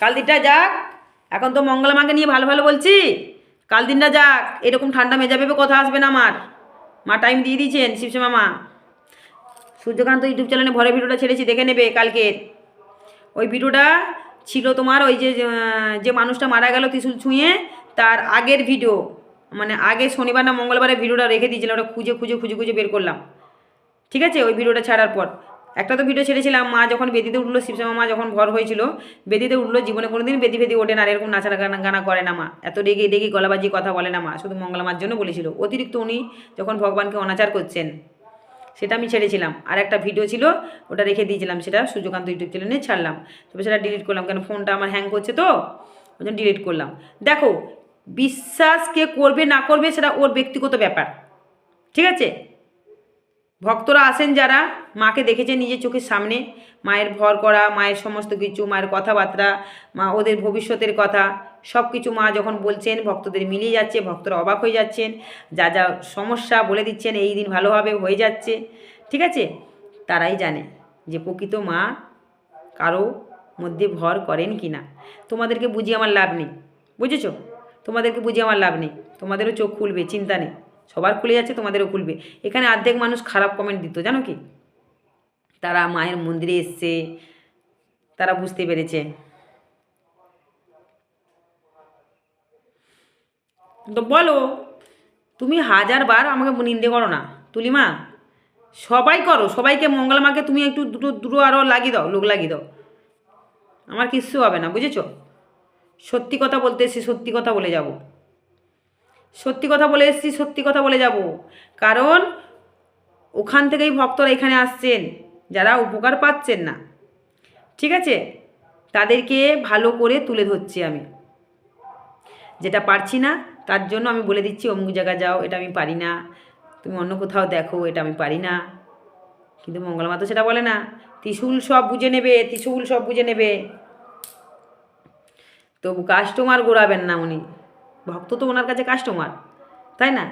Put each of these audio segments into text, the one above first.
কাল দিনটা যাক। এখন তো মঙ্গলা মাকে নিয়ে ভালো ভালো বলছি। কাল দিনটা যাক। এরকম ঠান্ডা মেজা ভেবে কথা আসবে না আমার। মা টাইম দিয়ে দিয়েছেন শিবসেমা মা সূর্যকান্ত ইউটিউব চ্যানেলে ভরে ভিডিওটা ছেড়েছি, দেখে নেবে কালকের ওই ভিডিওটা ছিল তোমার ওই যে যে মানুষটা মারা গেল ত্রিশুল ছুঁয়ে, তার আগের ভিডিও। মানে আগে শনিবার না মঙ্গলবারে ভিডিওটা রেখে দিয়েছিলাম ওটা খুঁজে খুঁজে খুঁজে খুঁজে বের করলাম। ঠিক আছে? ওই ভিডিওটা ছাড়ার পর। একটা তো ভিডিও ছেড়েছিলাম, মা যখন বেদিতে উঠল, শিবশ্যামা মা যখন ভর হয়েছিল, বেদিতে উঠল, জীবনে কোনোদিন বেদি বেদি ওঠে না এরকম নাচা গানা করে না মা। এত রেগে রেগে গলাবাজি কথা বলে না মা, শুধু মঙ্গলা মার জন্য বলেছিল। অতিরিক্ত উনি যখন ভগবানকে অনাচার করছেন, সেটা আমি ছেড়েছিলাম। আর একটা ভিডিও ছিল, ওটা রেখে দিয়েছিলাম সেটা সূর্যকান্ত ইউটিউব চ্যানেলে ছাড়লাম। তবে সেটা ডিলিট করলাম, কেন ফোনটা আমার হ্যাং করছে তো, ওই জন্য ডিলিট করলাম। দেখো, বিশ্বাস কে করবে না করবে সেটা ওর ব্যক্তিগত ব্যাপার, ঠিক আছে? ভক্তরা আসেন যারা, মাকে দেখেছে নিজের চোখের সামনে, মায়ের ভর করা, মায়ের সমস্ত কিছু, মায়ের কথাবার্তা, মা ওদের ভবিষ্যতের কথা সব কিছু মা যখন বলছেন, ভক্তদের মিলিয়ে যাচ্ছে, ভক্তরা অবাক হয়ে যাচ্ছেন, যা যা সমস্যা বলে দিচ্ছেন, এই দিন ভালোভাবে হয়ে যাচ্ছে, ঠিক আছে? তারাই জানে যে প্রকৃত মা কারও মধ্যে ভর করেন কি না। তোমাদেরকে বুঝিয়ে আমার লাভ নেই, বুঝেছ? তোমাদেরকে বুঝিয়ে আমার লাভ নেই, তোমাদেরও চোখ খুলবে, চিন্তা নেই। সবার খুলে যাচ্ছে তোমাদেরও খুলবে এখানে অর্ধেক মানুষ খারাপ কমেন্ট দিত, জানো কি? তারা মায়ের মন্দিরে এসছে, তারা বুঝতে পেরেছে। তো বলো, তুমি হাজার বার আমাকে নিন্দে করো না, তুলিমা। সবাই করো, সবাইকে মঙ্গলা মাকে তুমি একটু দুটো দুটো আরও লাগিয়ে দাও, লোক লাগিয়ে দাও। আমার কিচ্ছু হবে না, বুঝেছ? সত্যি কথা বলতে এসেছি সত্যি কথা বলে যাব। সত্যি কথা বলে এসেছি, সত্যি কথা বলে যাব। কারণ ওখান থেকেই ভক্তরা এখানে আসছেন, যারা উপকার পাচ্ছেন না। ঠিক আছে? তাদেরকে ভালো করে তুলে ধরছি আমি। যেটা পারছি না, তার জন্য আমি বলে দিচ্ছি, অমুক জায়গা যাও, এটা আমি পারি না। তুমি অন্য কোথাও দেখো, এটা আমি পারি না। কিন্তু মঙ্গলমা তো সেটা বলে না। ত্রিশূল সব বুঝে নেবে, ত্রিশূল সব বুঝে নেবে। তবু কাস্টমার ঘোরাবেন না উনি। ভক্ত তো ওনার কাছে কাস্টমার তাই না?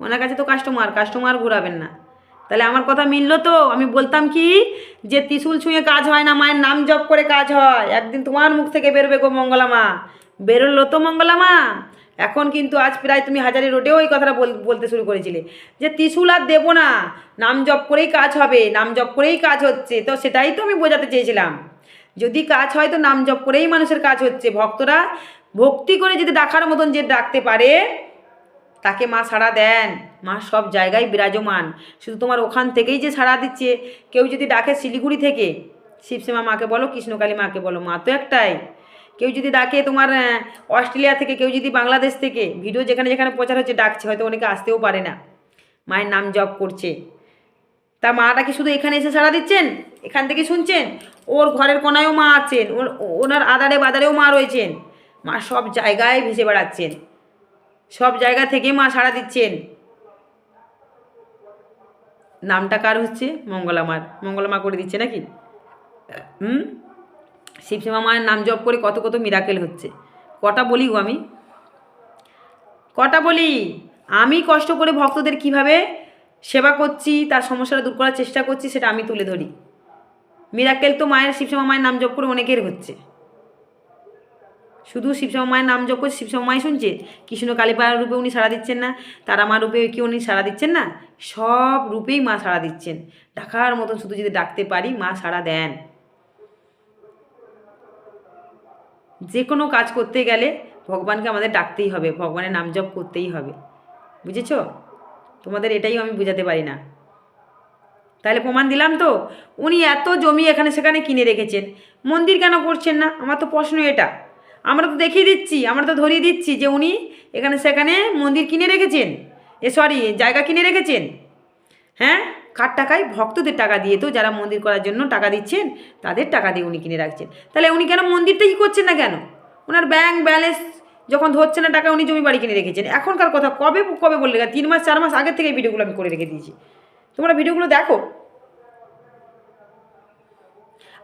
ওনার কাছে তো কাস্টমার কাস্টমার ঘোরাবেন না। তাহলে আমার কথা মিললো তো? আমি বলতাম কি? যে ত্রিশূল ছুঁয়ে কাজ হয় না, মায়ের নাম জপ করে কাজ হয়। একদিন তোমার মুখ থেকে বেরোবে গো মঙ্গলামা বেরোলো তো মঙ্গলামা এখন কিন্তু আজ প্রায় তুমি হাজারি রোডেও এই কথাটা বল- বলতে শুরু করেছিলে। যে ত্রিশূল আর দেবো না, নাম জপ করেই কাজ হবে, নাম জপ করেই কাজ হচ্ছে। তো সেটাই তো আমি বোঝাতে চেয়েছিলাম। যদি কাজ হয় তো নাম জপ করেই মানুষের কাজ হচ্ছে। ভক্তরা ভক্তি করে যদি ডাকার মতন যে ডাকতে পারে, তাকে মা সাড়া দেন। মা সব জায়গায় বিরাজমান। শুধু তোমার ওখান থেকেই যে সাড়া দিচ্ছে। কেউ যদি ডাকে শিলিগুড়ি থেকে শিবসেমা মাকে বলো, কৃষ্ণকালী মাকে বলো, মা তো একটাই। কেউ যদি ডাকে তোমার অস্ট্রেলিয়া থেকে, কেউ যদি বাংলাদেশ থেকে, ভিডিও যেখানে যেখানে প্রচার হচ্ছে, ডাকছে, হয়তো অনেকে আসতেও পারে না। মায়ের নাম জপ করছে। তা মাটা কি শুধু এখানে এসে সাড়া দিচ্ছেন? এখান থেকে শুনছেন? ওর ঘরের কোনায়ও মা আছেন। ওর, ওনার আদারে বাদারেও মা রয়েছেন। মা সব জায়গায় ভেসে বেড়াচ্ছেন। সব জায়গা থেকে মা সাড়া দিচ্ছেন। নামটা কার হচ্ছে? মঙ্গলামার মঙ্গলামা করে দিচ্ছে নাকি? হুম? শিবসীমা মায়ের নাম জপ করে কত কত মিরাকেল হচ্ছে। কটা বলি গো আমি? কটা বলি? আমি কষ্ট করে ভক্তদের কীভাবে সেবা করছি, তার সমস্যাটা দূর করার চেষ্টা করছি, সেটা আমি তুলে ধরি। মিরাকেল তো মায়ের শিবসীমা মায়ের নাম জপ করে অনেকের হচ্ছে। শুধু শিবসীমা মায়ের নাম জপ করে শিবসীমা শুনছে? কৃষ্ণ কালীপাড়ার রূপে উনি সাড়া দিচ্ছেন না, তারা মা রূপে কি উনি সাড়া দিচ্ছেন না? সব রূপেই মা সাড়া দিচ্ছেন। ডাকার মতন শুধু যদি ডাকতে পারি, মা সাড়া দেন। যে কোনো কাজ করতে গেলে ভগবানকে আমাদের ডাকতেই হবে, ভগবানের নাম জপ করতেই হবে। বুঝেছ? তোমাদের এটাই আমি বুঝাতে পারি না। তাহলে প্রমাণ দিলাম তো? উনি এত জমি এখানে সেখানে কিনে রেখেছেন। মন্দির কেন করছেন না? আমার তো প্রশ্ন এটা। আমরা তো দেখিয়ে দিচ্ছি, আমরা তো ধরিয়ে দিচ্ছি যে উনি এখানে সেখানে মন্দির কিনে রেখেছেন। এ সরি জায়গা কিনে রেখেছেন। হ্যাঁ? কার টাকায়? ভক্তদের টাকা দিয়ে তো যারা মন্দির করার জন্য টাকা দিচ্ছেন, তাদের টাকা দিয়ে উনি কিনে রাখছেন। তাহলে উনি কেন মন্দিরটাই করছেন না কেন? ওনার ব্যাংক ব্যালেন্স যখন ধরছে না টাকা উনি জমি বাড়ি কিনে রেখেছেন। এখনকার কথা কবে কবে বললে তিন মাস, চার মাস আগের থেকে ভিডিওগুলো আমি করে রেখে দিয়েছি। তোমরা ভিডিওগুলো দেখো।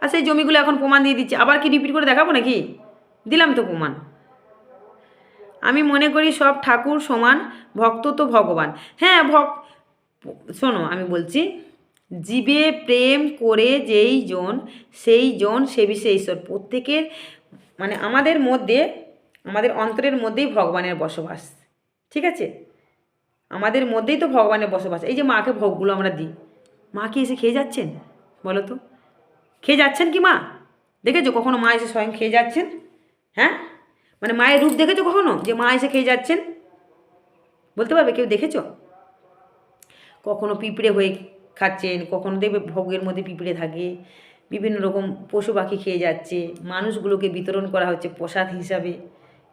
আর সেই জমিগুলো এখন প্রমাণ দিয়ে দিচ্ছে। আবার কি রিপিট করে দেখাবো নাকি? দিলাম তো প্রমাণ। আমি মনে করি সব ঠাকুর সমান, ভক্ত তো ভগবান। হ্যাঁ ভক শোনো, আমি বলছি, জীবে প্রেম করে যেই জন, সেই জন সে বিষয়ে ঈশ্বর। প্রত্যেকের মানে আমাদের মধ্যে, আমাদের অন্তরের মধ্যেই ভগবানের বসবাস। ঠিক আছে? আমাদের মধ্যেই তো ভগবানের বসবাস। এই যে মাকে ভোগগুলো আমরা দিই, মা কি এসে খেয়ে যাচ্ছেন? বলো তো। খেয়ে যাচ্ছেন কি মা? দেখেছ কখনো মা এসে স্বয়ং খেয়ে যাচ্ছেন? হ্যাঁ? মানে মায়ের রূপ দেখেছ কখনো? যে মা এসে খেয়ে যাচ্ছেন? বলতে পারবে? কেউ দেখেছ? কখনো পিঁপড়ে হয়ে খাচ্ছেন, কখনো দেখবে ভোগের মধ্যে পিঁপড়ে থাকে, বিভিন্ন রকম পশু পাখি খেয়ে যাচ্ছে, মানুষগুলোকে বিতরণ করা হচ্ছে প্রসাদ হিসাবে।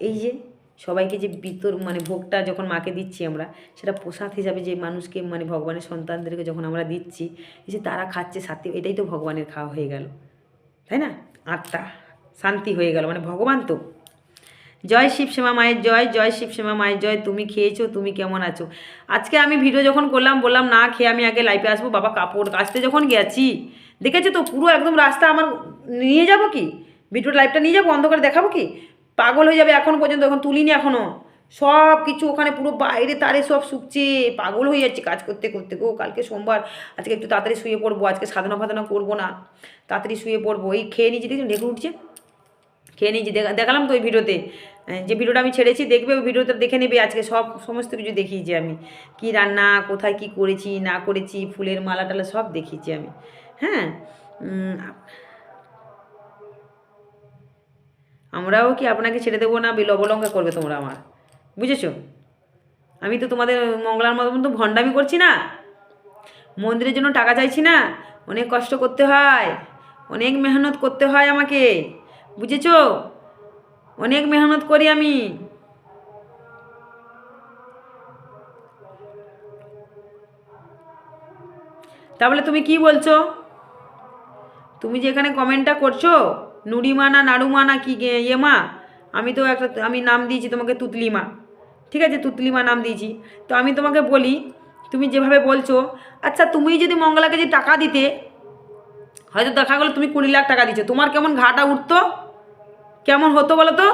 এই যে সবাইকে যে বিতর মানে ভোগটা যখন মাকে দিচ্ছি আমরা, সেটা প্রসাদ হিসাবে যে মানুষকে মানে ভগবানের সন্তানদেরকে যখন আমরা দিচ্ছি যে তারা খাচ্ছে সাথে, এটাই তো ভগবানের খাওয়া হয়ে গেল। তাই না? আত্মা। শান্তি হয়ে গেল মানে ভগবান তো। জয় শিবশ্যামা মায়ের জয় জয় শিবশ্যামা মায়ের জয়, তুমি খেয়েছো, তুমি কেমন আছো? আজকে আমি ভিডিও যখন করলাম, বললাম, না খেয়ে আমি আগে লাইফে আসব, বাবা কাপড় কাচতে যখন গেছি। দেখেছ তো, পুরো একদম রাস্তা আমার নিয়ে যাব কি? ভিডিওর লাইভটা নিয়ে যাব, অন্ধকারে দেখাবো কি? পাগল হয়ে যাবে এখন পর্যন্ত, এখন তুলিনি এখনও সব কিছু ওখানে পুরো বাইরে তারে সব শুকছে, পাগল হয়ে যাচ্ছে কাজ করতে করতে। গো, কালকে সোমবার, আজকে একটু তাড়াতাড়ি শুয়ে পড়ব, আজকে সাধনা ফাধনা করব না, তাড়াতাড়ি শুয়ে পড়ব। এই খেয়ে নিয়েছি, দেখছি ঢেকে উঠছে। খেয়ে নিয়েছি। দেখা দেখালাম তো ওই ভিডিওতে। যে ভিডিওটা আমি ছেড়েছি, দেখবে ওই ভিডিওটা দেখে নেবে। আজকে সব, সমস্ত কিছু দেখিয়েছি আমি। কি রান্না, কোথায় কি করেছি, না করেছি, ফুলের মালা টালা সব দেখিয়েছি আমি। হ্যাঁ? আমরাও কি আপনাকে ছেড়ে দেবো না? বিল অবলঙ্কা করবে তোমরা আমার। বুঝেছ? আমি তো তোমাদের মঙ্গলার মতন তো ভণ্ডামি করছি না। মন্দিরের জন্য টাকা চাইছি না। অনেক কষ্ট করতে হয়। অনেক মেহনত করতে হয় আমাকে। বুঝেছ? অনেক মেহনত করি আমি। তাহলে তুমি কি বলছো? তুমি যে এখানে কমেন্টটা করছ নুড়িমা না নাড়ুমা না কি ইয়ে মা? আমি তো একটা, আমি নাম দিয়েছি তোমাকে তুতলিমা ঠিক আছে তুতলিমা নাম দিয়েছি। তো আমি তোমাকে বলি, তুমি যেভাবে বলছো আচ্ছা তুমি যদি মঙ্গলাকে যে টাকা দিতে, হয়তো দেখা গেলো তুমি কুড়ি লাখ টাকা দিচ্ছ তোমার কেমন ঘাটা উঠতো? কেমন হতো বলো তো?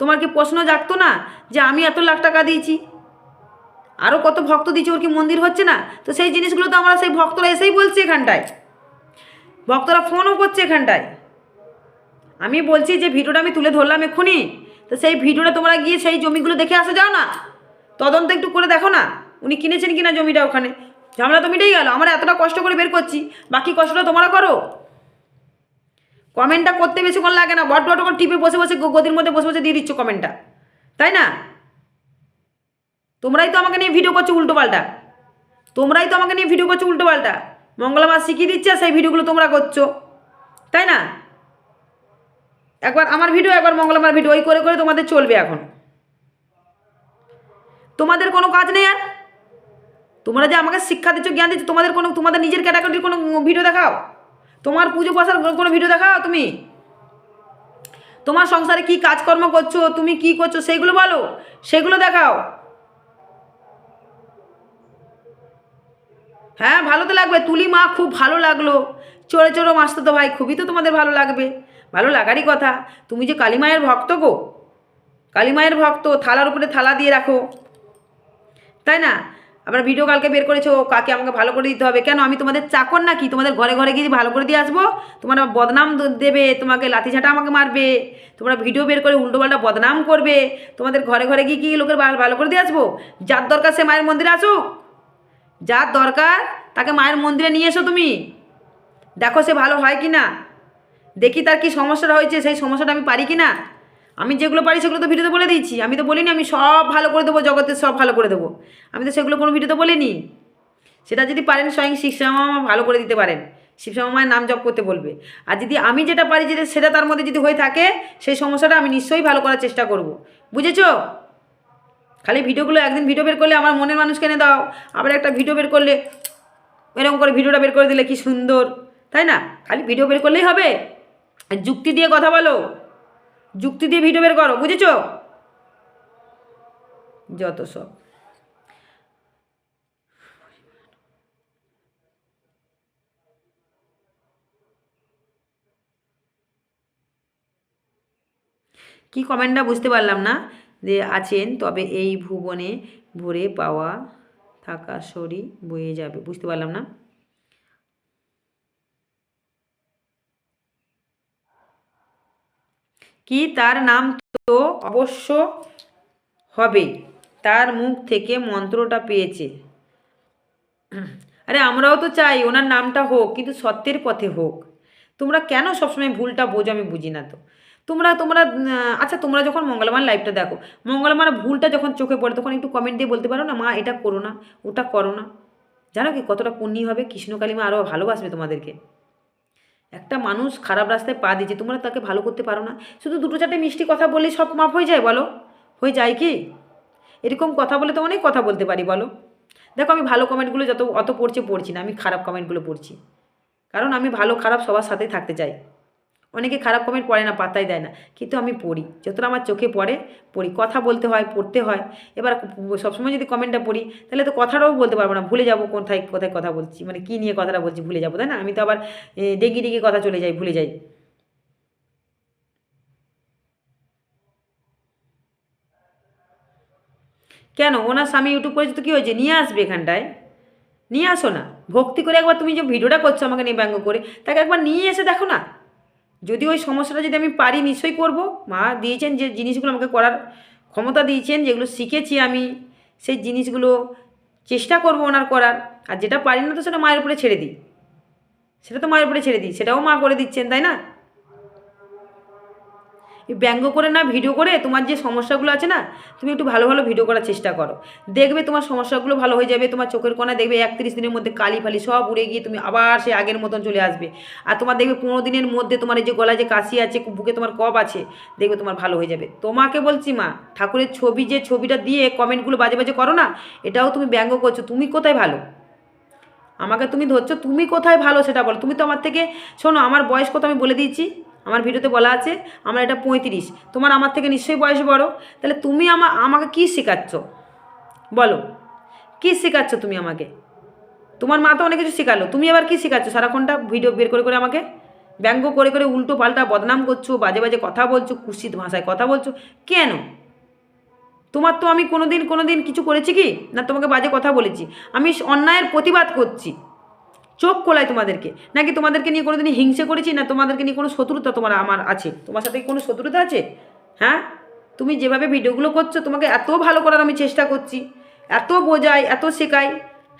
তোমার কি প্রশ্ন জাগতো না যে আমি এত লাখ টাকা দিয়েছি? আরও কত ভক্ত দিয়েছে, ওর কি মন্দির হচ্ছে না? তো সেই জিনিসগুলো তো আমরা সেই ভক্তরা এসেই বলছি এখানটায়। ভক্তরা ফোনও করছে এখানটায়। আমি বলছি যে ভিডিওটা আমি তুলে ধরলাম এক্ষুনি। তো সেই ভিডিওটা তোমরা গিয়ে সেই জমিগুলো দেখে আসা যাও না। তদন্ত একটু করে দেখো না, উনি কিনেছেন কিনা জমিটা ওখানে। ঝামেলা তো মিটেই গেল, আমরা এতটা কষ্ট করে বের করছি, বাকি কষ্টটা তোমরা করো। কমেন্টটা করতে বেশিক্ষণ লাগে না বট বট টিপে বসে বসে গদির মধ্যে বসে বসে দিয়ে দিচ্ছ কমেন্টটা। তাই না? তোমরাই তো আমাকে নিয়ে ভিডিও করছ উল্টো পাল্টা। তোমরাই তো আমাকে নিয়ে ভিডিও করছ উল্টো পাল্টা। মঙ্গলা শিখিয়ে দিচ্ছে আর সেই ভিডিওগুলো তোমরা করছ। তাই না? একবার আমার ভিডিও একবার মঙ্গলবার ভিডিও ওই করে করে তোমাদের চলবে এখন। তোমাদের কোনো কাজ নেই আর? তোমরা যে আমাকে শিক্ষা দিচ্ছ, জ্ঞান দিচ্ছ, তোমাদের কোনো, তোমাদের নিজের ক্যাটাগরির কোনো ভিডিও দেখাও? তোমার পুজো পাশার কোনো ভিডিও দেখাও তুমি? তোমার সংসারে কি কাজকর্ম করছ? তুমি কি করছ? সেগুলো বলো। সেগুলো দেখাও। হ্যাঁ ভালো তো লাগবে। তুলি মা খুব ভালো লাগল। চড়ে চড়ো মাসতো তো ভাই, খুবই তো তোমাদের ভালো লাগবে। ভালো লাগারই কথা। তুমি যে কালী মায়ের ভক্ত গো? কালী মায়ের ভক্ত, থালার উপরে থালা দিয়ে রাখো। তাই না? আবার ভিডিও কালকে বের করেছ কাকে আমাকে ভালো করে দিতে হবে? কেন, আমি তোমাদের চাকর না কি তোমাদের ঘরে ঘরে গিয়ে ভালো করে দিয়ে আসব, তোমরা বদনাম দেবে, তোমাকে লাথি লাঠিঝাঁটা আমাকে মারবে, তোমরা ভিডিও বের করে উল্টোপাল্টা বদনাম করবে, তোমাদের ঘরে ঘরে গিয়ে কি লোকের ভালো করে দিয়ে আসব? যার দরকার সে মায়ের মন্দিরে আসুক। যার দরকার, তাকে মায়ের মন্দিরে নিয়ে এসো তুমি। দেখো সে ভালো হয় কি না দেখি তার কি সমস্যাটা হয়েছে, সেই সমস্যাটা আমি পারি কি না আমি যেগুলো পারি সেগুলো তো ভিডিওতে বলে দিয়েছি। আমি তো বলিনি, আমি সব ভালো করে দেবো জগতের সব ভালো করে দেবো। আমি তো সেগুলো কোনো ভিডিওতে বলিনি। সেটা যদি পারেন স্বয়ং শিবশ্যামা ভালো করে দিতে পারেন। শিবশ্যামা মায়ের নাম জপ করতে বলবে। আর যদি আমি যেটা পারি, যদি সেটা তার মধ্যে যদি হয়ে থাকে, সেই সমস্যাটা আমি নিশ্চয়ই ভালো করার চেষ্টা করব। বুঝেছ? খালি ভিডিওগুলো একদিন ভিডিও বের করলে আমার মনের মানুষকে এনে দাও। আবার একটা ভিডিও বের করলে, এরকম করে ভিডিওটা বের করে দিলে কি সুন্দর। তাই না? খালি ভিডিও বের করলেই হবে। যুক্তি দিয়ে কথা বলো। যুক্তি দিয়ে ভিডিও বের করো, বুঝেছ? যত সব। কি কমেন্টটা বুঝতে পারলাম না যে আছেন, তবে এই ভুবনে ভরে পাওয়া থাকা সরি বয়ে যাবে, বুঝতে পারলাম না? কি তার নাম তো অবশ্য হবে। তার মুখ থেকে মন্ত্রটা পেয়েছে। আরে আমরাও তো চাই, ওনার নামটা হোক, কিন্তু সত্যের পথে হোক। তোমরা কেন সবসময় ভুলটা বোঝো আমি বুঝি না তো। তোমরা তোমরা আচ্ছা তোমরা যখন মঙ্গলবার লাইভটা দেখো, মঙ্গলবার ভুলটা যখন চোখে পড়ে, তখন একটু কমেন্ট দিয়ে বলতে পারো না, মা, এটা করো না, ওটা করো না। জানো কি, কতটা পুণ্যি হবে কৃষ্ণকালী মা আরও ভালোবাসবে তোমাদেরকে। একটা মানুষ খারাপ রাস্তায় পা দিয়েছে, তোমরা তাকে ভালো করতে পারো না। শুধু দুটো চারটে মিষ্টি কথা বললেই সব মাপ হয়ে যায় বলো? হয়ে যায় কি? এরকম কথা বলে তো অনেক কথা বলতে পারি বলো? দেখো আমি ভালো কমেন্টগুলো যত, অত পড়ছে পড়ছি না, আমি খারাপ কমেন্টগুলো পড়ছি। কারণ আমি ভালো খারাপ সবার সাথেই থাকতে চাই। অনেকে খারাপ কমেন্ট পড়ে না, পাত্তাই দেয় না। কিন্তু আমি পড়ি। যতটা আমার চোখে পড়ে, পড়ি। কথা বলতে হয়, পড়তে হয়। এবার সবসময় যদি কমেন্টটা পড়ি, তাহলে তো কথাটাও বলতে পারব না। ভুলে যাব কোথায় কোথায় কথা বলছি। মানে কী নিয়ে কথাটা বলছি ভুলে যাব, তাই না? আমি তো আবার ডেঙ্গি ডেঙ্গি কথা চলে যাই, ভুলে যাই। কেন? ওনার স্বামী ইউটিউব করেছে তো কী হয়েছে? নিয়ে আসবে এখানটায়? নিয়ে আসো না। ভক্তি করে একবার তুমি যে ভিডিওটা করছ আমাকে নিয়ে ব্যঙ্গ করে, তাকে একবার নিয়ে এসে দেখো না। যদি ওই সমস্যাটা যদি আমি পারি নিশ্চয়ই করব। মা দিয়েছেন যে জিনিসগুলো আমাকে করার ক্ষমতা দিয়েছেন, যেগুলো শিখেছি আমি, সেই জিনিসগুলো চেষ্টা করব ওনার করার। আর যেটা পারি না তো সেটা মায়ের উপরে ছেড়ে দিই। সেটা তো মায়ের উপরে ছেড়ে দিই, সেটাও মা করে দিচ্ছেন, তাই না? ব্যঙ্গ করে না, ভিডিও করে তোমার যে সমস্যাগুলো আছে না, তুমি একটু ভালো ভালো ভিডিও করার চেষ্টা করো। দেখবে তোমার সমস্যাগুলো ভালো হয়ে যাবে, তোমার চোখের কোনা দেখবে একত্রিশ দিনের মধ্যে কালি ফালি সব উড়ে গিয়ে তুমি আবার সে আগের মতন চলে আসবে। আর তোমার দেখবে পনেরো দিনের মধ্যে তোমার এই যে গলায় যে কাশি আছে বুকে তোমার কপ আছে, দেখবে তোমার ভালো হয়ে যাবে। তোমাকে বলছি মা, ঠাকুরের ছবি যে ছবিটা দিয়ে কমেন্টগুলো বাজে বাজে করো না, এটাও তুমি ব্যঙ্গ করছ, তুমি কোথায় ভালো? আমাকে তুমি ধরছো, তুমি কোথায় ভালো সেটা বলো। তুমি তো আমার থেকে, শোনো, আমার বয়স কত আমি বলে দিয়েছি? আমার ভিডিওতে বলা আছে, আমার এটা পঁয়ত্রিশ। তোমার আমার থেকে নিশ্চয়ই বয়স বড়। তাহলে তুমি আমা, আমাকে কী শেখাচ্ছ? বলো। কী শেখাচ্ছ তুমি আমাকে? তোমার মা তো অনেক কিছু শেখালো। তুমি আবার কী শেখাচ্ছ? সারাক্ষণটা ভিডিও বের করে করে আমাকে ব্যঙ্গ করে করে উল্টো পাল্টা বদনাম করছ, বাজে বাজে কথা বলছো কুৎসিত ভাষায় কথা বলছো। কেন? তোমার তো আমি কোনো দিন কোনো দিন কিছু করেছি কি? না তোমাকে বাজে কথা বলেছি। আমি অন্যায়ের প্রতিবাদ করছি। চোখ কোলায় তোমাদেরকে। নাকি তোমাদেরকে নিয়ে কোনোদিন হিংসে করেছি? না তোমাদেরকে নিয়ে কোনো শত্রুতা তোমার আমার আছে? তোমার সাথে কোনো শত্রুতা আছে? হ্যাঁ? তুমি যেভাবে ভিডিওগুলো করছ, তোমাকে এত ভালো করার আমি চেষ্টা করছি। এত বোঝাই, এত শেখাই।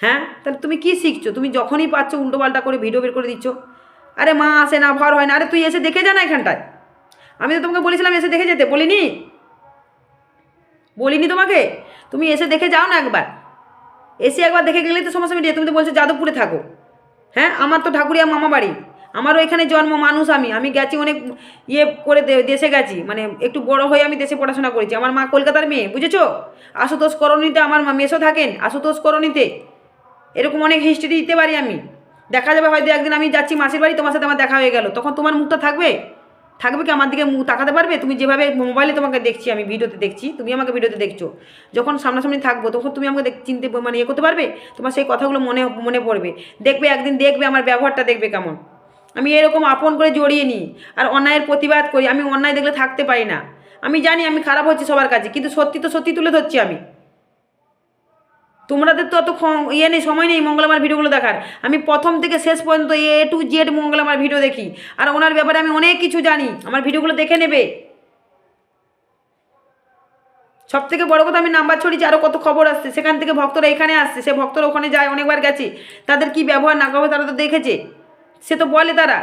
হ্যাঁ? তাহলে তুমি কি শিখছো? তুমি যখনই পাচ্ছ উল্টো পাল্টা করে ভিডিও বের করে দিচ্ছ। আরে মা আসে না, ভর হয় না। আরে তুই এসে দেখে যা না এখানটায়। আমি তো তোমাকে বলেছিলাম এসে দেখে যেতে। বলিনি? বলিনি তোমাকে? তুমি এসে দেখে যাও না একবার। এসে একবার দেখে গেলেই তো সমস্যা মিটিয়ে তুমি তো বলছো যাদবপুরে থাকো। হ্যাঁ আমার তো ঠাকুরিয়া মামা বাড়ি। আমারও এখানে জন্ম, মানুষ আমি। আমি গেছি অনেক ইয়ে করে দেশে গেছি। মানে একটু বড় হয়ে আমি দেশে পড়াশোনা করেছি। আমার মা কলকাতার মেয়ে, বুঝেছ? আশুতোষ করণীতে আমার মেসো থাকেন, আশুতোষ করণীতে। এরকম অনেক হিস্ট্রি দিতে পারি আমি। দেখা যাবে হয়তো একদিন আমি যাচ্ছি মাসির বাড়ি, তোমার সাথে আমার দেখা হয়ে গেল। তখন তোমার মুখটা থাকবে? থাকবে কি আমার দিকে তাকাতে পারবে? তুমি যেভাবে মোবাইলে তোমাকে দেখছি, আমি ভিডিওতে দেখছি, তুমি আমাকে ভিডিওতে দেখছ। যখন সামনাসামনি থাকব, তখন তুমি আমাকে চিনতে মানে ইয়ে করতে পারবে? তোমার সেই কথাগুলো মনে মনে পড়বে। দেখবে, একদিন দেখবে আমার ব্যবহারটা দেখবে কেমন। আমি এরকম আপন করে জড়িয়ে নিই, আর অন্যায়ের প্রতিবাদ করি। আমি অন্যায় দেখলে থাকতে পারি না। আমি জানি আমি খারাপ হচ্ছি সবার কাছে, কিন্তু সত্যি তো সত্যি তুলে ধরছি আমি। তোমাদের তো অত ইয়ে নেই, সময় নেই মঙ্গলবার ভিডিওগুলো দেখার। আমি প্রথম থেকে শেষ পর্যন্ত এ টু জেড মঙ্গলবার ভিডিও দেখি। আর ওনার ব্যাপারে আমি অনেক কিছু জানি। আমার ভিডিওগুলো দেখে নেবে। সব থেকে বড় কথা, আমি নাম্বার ছড়িয়েছি আরও কত খবর আসছে। সেখান থেকে ভক্তরা এখানে আসছে। সে ভক্তরা ওখানে যায়, অনেকবার গেছে। তাদের কি ব্যবহার না ব্যবহার তারা তো দেখেছে। সে তো বলে তারা।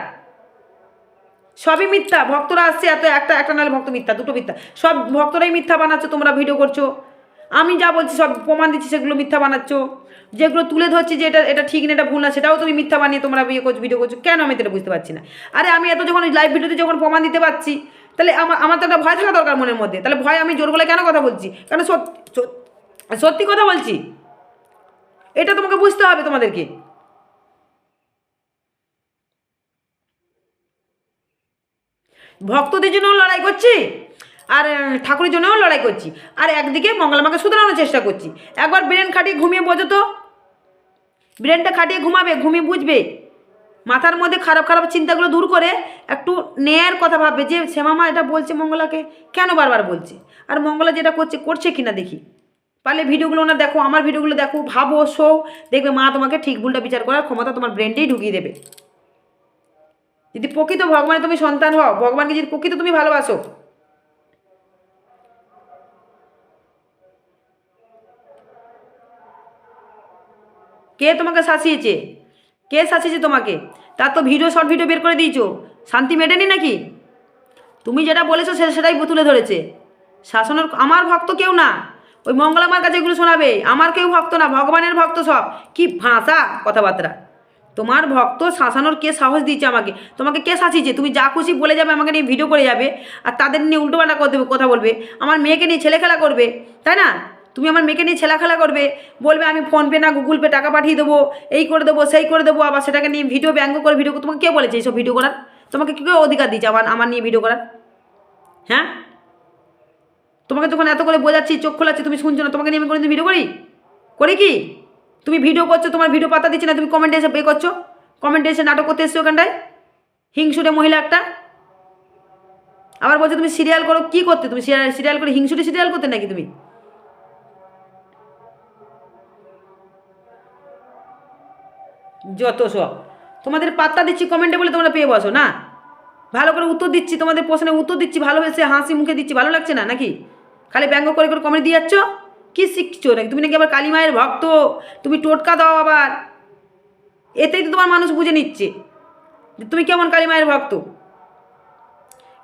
সবই মিথ্যা। ভক্তরা আসছে, এত একটা একটা নাহলে ভক্ত মিথ্যা, দুটো মিথ্যা। সব ভক্তরাই মিথ্যা বানাচ্ছে, তোমরা ভিডিও করছ। আমি যা বলছি সব প্রমাণ দিচ্ছি, সেগুলো মিথ্যা বানাচ্ছ। যেগুলো তুলে ধরছি যে এটা এটা ঠিক না, এটা ভুল না, সেটাও তুমি মিথ্যা বানিয়ে তোমরা বিয়ে করছ ভিডিও করছ। কেন আমি এটা বুঝতে পারছি না? আরে আমি এত যখন লাইভ ভিডিওতে যখন প্রমাণ দিতে পারছি, তাহলে আমার আমার তো একটা ভয় থাকা দরকার মনের মধ্যে। তাহলে ভয় আমি জোর গলায় কেন কথা বলছি? কেন সত্যি কথা বলছি? এটা তোমাকে বুঝতে হবে তোমাদেরকে। ভক্তদের জন্যও লড়াই করছি? আর ঠাকুরের জন্যও লড়াই করছি। আর একদিকে মঙ্গলমাকে শুধরানোর চেষ্টা করছি। একবার ব্রেন খাটিয়ে ঘুমিয়ে বোঝো তো। ব্রেনটা খাটিয়ে ঘুমাবে, ঘুমিয়ে বুঝবে। মাথার মধ্যে খারাপ খারাপ চিন্তাগুলো দূর করে একটু নেয়ার কথা ভাববে যে, শ্যামামা এটা বলছে মঙ্গলাকে, কেন বারবার বলছে? আর মঙ্গলা যেটা করছে করছে কিনা দেখি। পারলে ভিডিওগুলো না দেখো, আমার ভিডিওগুলো দেখো, ভাবো শো দেখবে মা তোমাকে ঠিক ভুলটা বিচার করার ক্ষমতা তোমার ব্রেনটাই ঢুকিয়ে দেবে। যদি প্রকৃত ভগবানের তুমি সন্তান হও, ভগবানকে যদি প্রকৃত তুমি ভালোবাসো কে তোমাকে শাসিয়েছে? কে শাসিয়েছে তোমাকে? তার তো ভিডিও শর্ট ভিডিও বের করে দিয়েছ। শান্তি মেটেনি নাকি? তুমি যেটা বলেছ সে সেটাই তুলে ধরেছে। শাসনের আমার ভক্ত কেউ না। ওই মঙ্গলামার কাছে এগুলো শোনাবে। আমার কেউ ভক্ত না, ভগবানের ভক্ত সব। কি ভাষা কথাবার্তা। তোমার ভক্ত শাসানোর কে সাহস দিয়েছে আমাকে? তোমাকে কে শাসিয়েছে? তুমি যা খুশি বলে যাবে, আমাকে নিয়ে ভিডিও করে যাবে, আর তাদের নিয়ে উল্টোপাল্টা করে দেবে কথা বলবে। আমার মেয়েকে নিয়ে ছেলে খেলা করবে, তাই না? তুমি আমার মেয়েকে নিয়ে ছেলা খেলা করবে, বলবে আমি ফোনপে না গুগল পে টাকা পাঠিয়ে দেবো, এই করে দেবো, সেই করে দেবো, আবার সেটাকে নিয়ে ভিডিও ব্যঙ্গ করে ভিডিও তোমাকে কে বলেছে এইসব ভিডিও করার? তোমাকে কী করে অধিকার দিচ্ছে আমার আমার নিয়ে ভিডিও করার? হ্যাঁ? তোমাকে তখন এত করে বোঝাচ্ছি, চোখ খোলাচ্ছি, তুমি শুনছো না, তোমাকে নিয়ে আমি কোনোদিন ভিডিও করি? করি কি? তুমি ভিডিও করছ, তোমার ভিডিও পাতা দিচ্ছে না, তুমি কমেন্টে এসে পে করছ? কমেন্টে এসে নাটক করতে এসছো ওখানটায়? হিংসুটে মহিলা একটা? আবার বলছো, তুমি সিরিয়াল করো, কি করতে? তুমি সিরিয়াল করে হিংসুটে সিরিয়াল করতে নাকি তুমি? যত সব। তোমাদের পাত্তা দিচ্ছি কমেন্টে বলে তোমরা পেয়ে বসো, না? ভালো করে উত্তর দিচ্ছি, তোমাদের প্রশ্নের উত্তর দিচ্ছি, ভালোবেসে হাসি মুখে দিচ্ছি, ভালো লাগছে না, নাকি? খালি ব্যঙ্গ করে করে কমেন্ট দিয়ে যাচ্ছ? কী শিখছো নাকি? তুমি নাকি আবার কালী মায়ের ভক্ত? তুমি টোটকা দাও আবার। এতেই তো তোমার মানুষ বুঝে নিচ্ছে তুমি কেমন কালী মায়ের ভক্ত।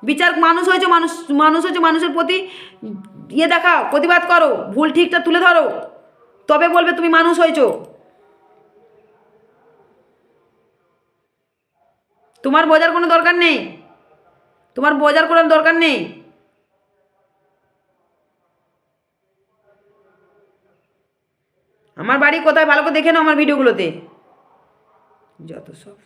বিচার মানুষ হয়েছে, মানুষ মানুষ হয়েছে মানুষের প্রতি ইয়ে দেখাও, প্রতিবাদ করো, ভুল ঠিকটা তুলে ধরো। তবে বলবে তুমি মানুষ হয়েছো। তোমার বোঝার কোনো দরকার নেই। তোমার বোঝার কোনো দরকার নেই। আমার বাড়ি কোথায় ভালো করে দেখে নাও আমার ভিডিওগুলোতে। যত সব।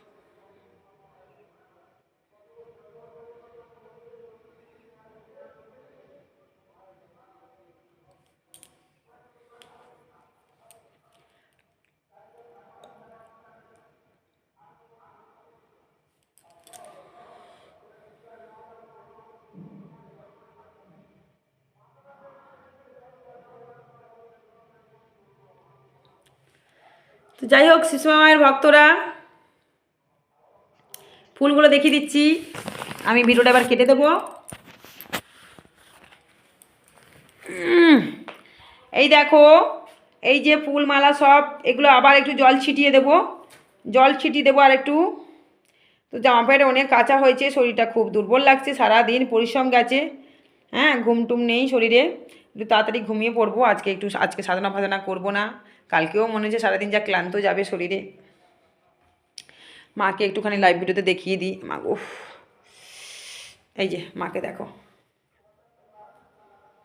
যাই হোক শিশুমা মায়ের ভক্তরা, ফুলগুলো দেখিয়ে দিচ্ছি। আমি ভিডিওটা এবার কেটে দেবো। এই দেখো, এই যে ফুল মালা সব, এগুলো আবার একটু জল ছিটিয়ে দেব। জল ছিটিয়ে দেবো আর একটু তো জামা প্যান্ট অনেক কাঁচা হয়েছে, শরীরটা খুব দুর্বল লাগছে সারা দিন পরিশ্রম গেছে। হ্যাঁ ঘুম টুম নেই শরীরে। একটু তাড়াতাড়ি ঘুমিয়ে পড়ব, আজকে একটু, আজকে সাধনা ফাধনা করব না। কালকেও মনে হচ্ছে সারাদিন যা ক্লান্ত যাবে শরীরে। মাকে একটুখানি লাইভ ভিডিওতে দেখিয়ে দিই। মা, উফ, এই যে, মাকে দেখো।